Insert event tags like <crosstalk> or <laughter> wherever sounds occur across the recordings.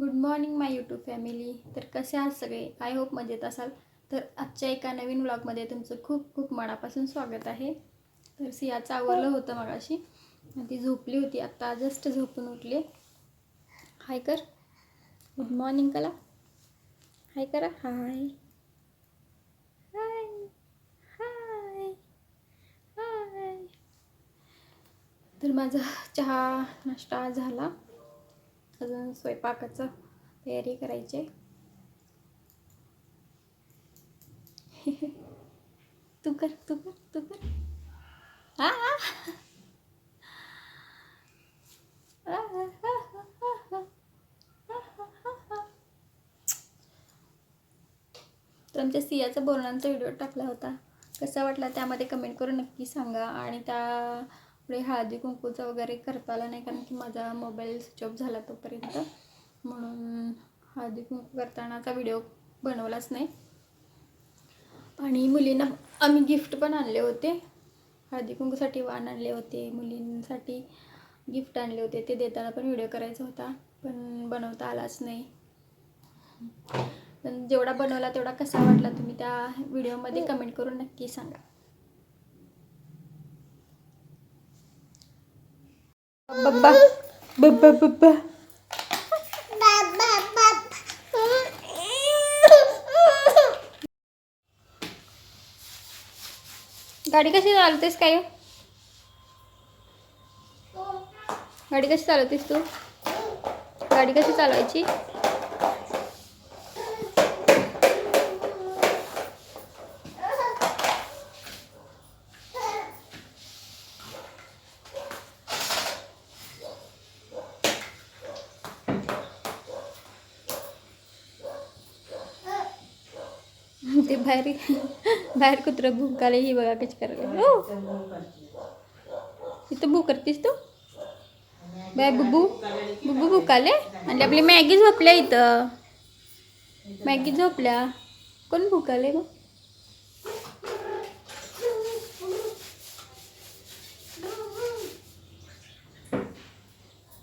Good morning my YouTube family तर कसे आहात सगळे? आय होप मजेत असाल. तर आजच्या एका नवीन व्लॉगमध्ये तुमचं खूप खूप मनापासून स्वागत आहे. तर सियाचं आवरलं होतं मगाशी. आणि ती झोपली होती. आत्ता जस्ट झोपून उठली. हाय कर. गुड मॉर्निंग कला. हाय करा. हाय हाय हाय हाय तर माझा चहा नाश्ता झाला. अजून स्वयंपाकाचं तयारी करायची <laughs> तू कर तू कर तू कर. आ, तर आमच्या सियाचा बोलण्याचा व्हिडिओ टाकला होता. कसा वाटला त्यामध्ये कमेंट करून नक्की सांगा आणि त्या पुढे हळदी कुंकूचं वगैरे करता आला नाही कारण की माझा मोबाईल स्विच ऑफ झाला तोपर्यंत. म्हणून हळदी कुंकू करतानाचा व्हिडिओ बनवलाच नाही. आणि मुलींना आम्ही गिफ्ट पण आणले होते. हळदी कुंकूसाठी वाण आणले होते. मुलींसाठी गिफ्ट आणले होते. ते देताना पण व्हिडिओ करायचा होता पण बनवता आलाच नाही. पण जेवढा बनवला तेवढा कसा वाटला तुम्ही त्या व्हिडिओमध्ये कमेंट करून नक्की सांगा. बब्बा बब्बा बब्बा गाडी कशी चालवतेस काय हो? गाडी कशी चालवतेस तू? गाडी कशी चालवायची? ते बाहेर बाहेर कुत्रं भुंकाले ही बघा कशी करायला. हो. इथं भू करतीस तू? बाय बुबू. बुबू भुकाले? आणि आपली मॅगी झोपल्या इथं. मॅगी झोपल्या. कोण भुकाले मग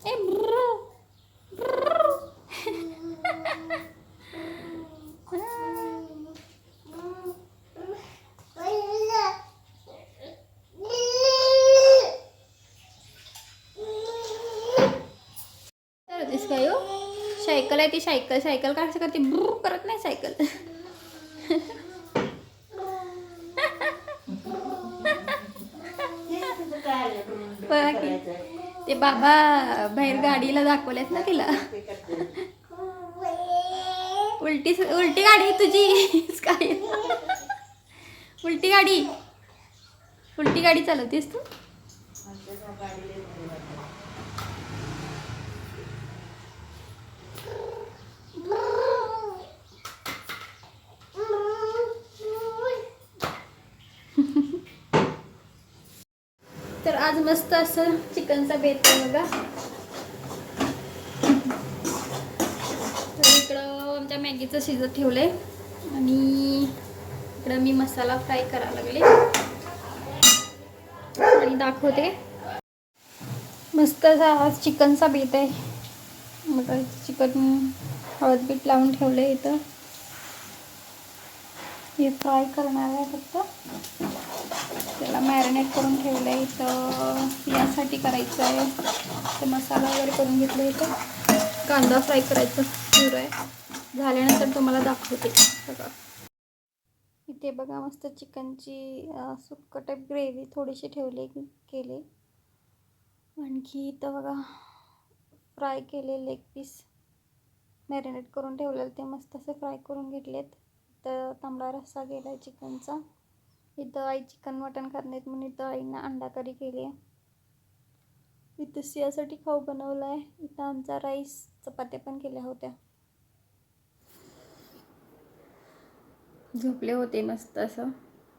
ए ब्रु, ब्रु. करतेस काय हो? सायकल आहे ती सायकल सायकल काय असं करते? ब्रू करत नाही सायकल. बघा की ते बाबा बाहेर गाडीला दाखवलेत ना तिला. उलटी उलटी गाडी तुझी काय उलटी गाडी. उलटी गाडी चालवतेस तू? तर आज मस्त असं चिकनचा बेत आहे बघा. तर इकडं आमच्या मॅगीचं शिजत ठेवलंय. आणि इकडं मी मसाला फ्राय करायला लागले. आणि दाखवते. मस्त असा आज चिकनचा बेत आहे. मग चिकन हळद बीट लावून ठेवलं इथं. हे फ्राय करणार आहे फक्त. त्याला मॅरिनेट करून ठेवलं आहे इथं. यासाठी करायचं आहे. ते मसाला वगैरे करून घेतलं इथं. कांदा फ्राय करायचं सुरू आहे. झाल्यानंतर तुम्हाला दाखवते. बघा. इथे बघा मस्त चिकनची सुक्क टाईप ग्रेव्ही थोडीशी ठेवली केली. आणखी इथं बघा. फ्राय केले लेग पीस मॅरिनेट करून ठेवलेलं. ते मस्त असे फ्राय करून घेतलेत. तर तांबडा रस्सा गेला आहे चिकनचा. इथं आई चिकन मटण करण्यात म्हणून इथं आईनं अंडा करी केली आहे. इथं सियासाठी खाऊ बनवला आहे इथं आमचा राईस चपात्या पण केल्या होत्या. झोपले होते मस्त असं.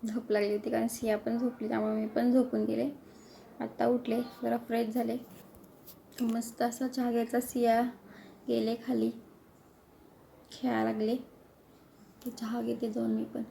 झोप लागली होती कारण सिया पण झोपली त्यामुळे मी पण झोपून गेले. आत्ता उठले जरा फ्रेश झाले. मस्त असा चहा घ्यायचा सिया गेले खाली. खेळायला लागले. ते चहा घेते जाऊन मी पण.